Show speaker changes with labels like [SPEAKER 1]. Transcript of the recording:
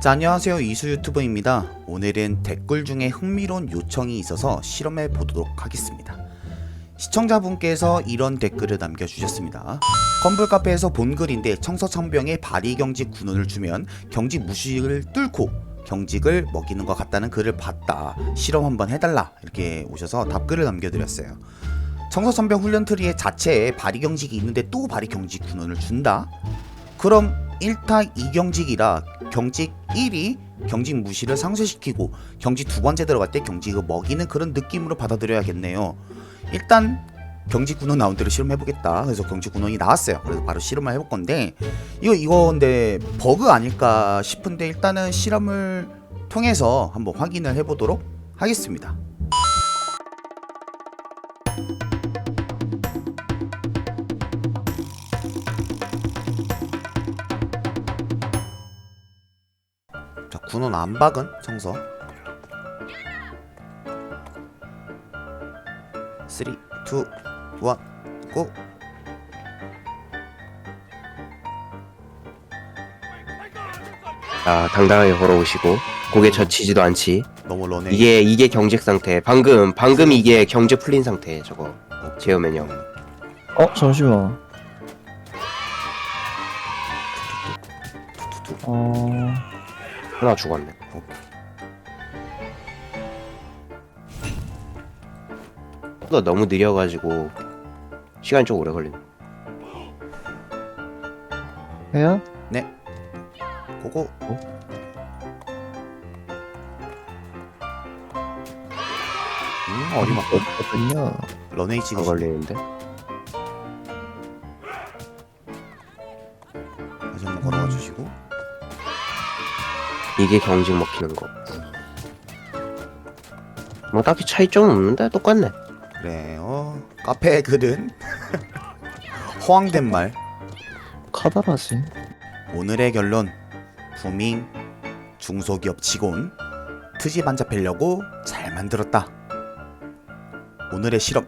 [SPEAKER 1] 자, 안녕하세요. 이수 유튜버입니다. 오늘은 댓글 중에 흥미로운 요청이 있어서 실험해 보도록 하겠습니다. 시청자분께서 이런 댓글을 남겨주셨습니다. 컴블 카페에서 본 글인데 청서천병에 발의 경직 군원을 주면 경직 무식을 뚫고 경직을 먹이는 것 같다는 글을 봤다. 실험 한번 해달라. 이렇게 오셔서 답글을 남겨드렸어요. 청서천병 훈련 트리에 자체에 발의 경직이 있는데 또 발의 경직 군원을 준다? 그럼 1타 2경직이라 경직 1이 경직 무시를 상쇄시키고 경직 두 번째 들어갈 때 경직을 먹이는 그런 느낌으로 받아들여야겠네요. 일단 경직 군원 대로 실험해보겠다. 그래서 경직 군원이 나왔어요. 그래서 바로 실험을 해볼 건데 이거 이거 근데 버그 아닐까 싶은데 일단은 실험을 통해서 한번 확인을 해보도록 하겠습니다. 군원 안 박은 청서. 3, 2, 1, 고!
[SPEAKER 2] 아, 당당하게 걸어오시고 고개 젖히지도 않지.
[SPEAKER 1] 너무 런해.
[SPEAKER 2] 이게 이게 경직 상태. 방금 방금 이게 경직 풀린 상태. 저거 제어맨 형.
[SPEAKER 3] 어 잠시만. 어
[SPEAKER 2] 하나 죽었네. 가 너무 느려가지고 시간이 좀 오래 걸리네.
[SPEAKER 3] 해요?
[SPEAKER 1] 고고. 음, 어리먹고.
[SPEAKER 3] 어떻군요.
[SPEAKER 1] 런웨이지
[SPEAKER 2] 안 걸리는데.
[SPEAKER 1] 다시 한번 걸어가 주시고.
[SPEAKER 2] 이게 경직 먹히는 거. 뭐 딱히 차이점은 없는데 똑같네.
[SPEAKER 1] 그래, 어. 카페 글은 허황된 말.
[SPEAKER 3] 카다라지.
[SPEAKER 1] 오늘의 결론. 부밍 중소기업 직원 트집 안 잡히려고 잘 만들었다. 오늘의 실험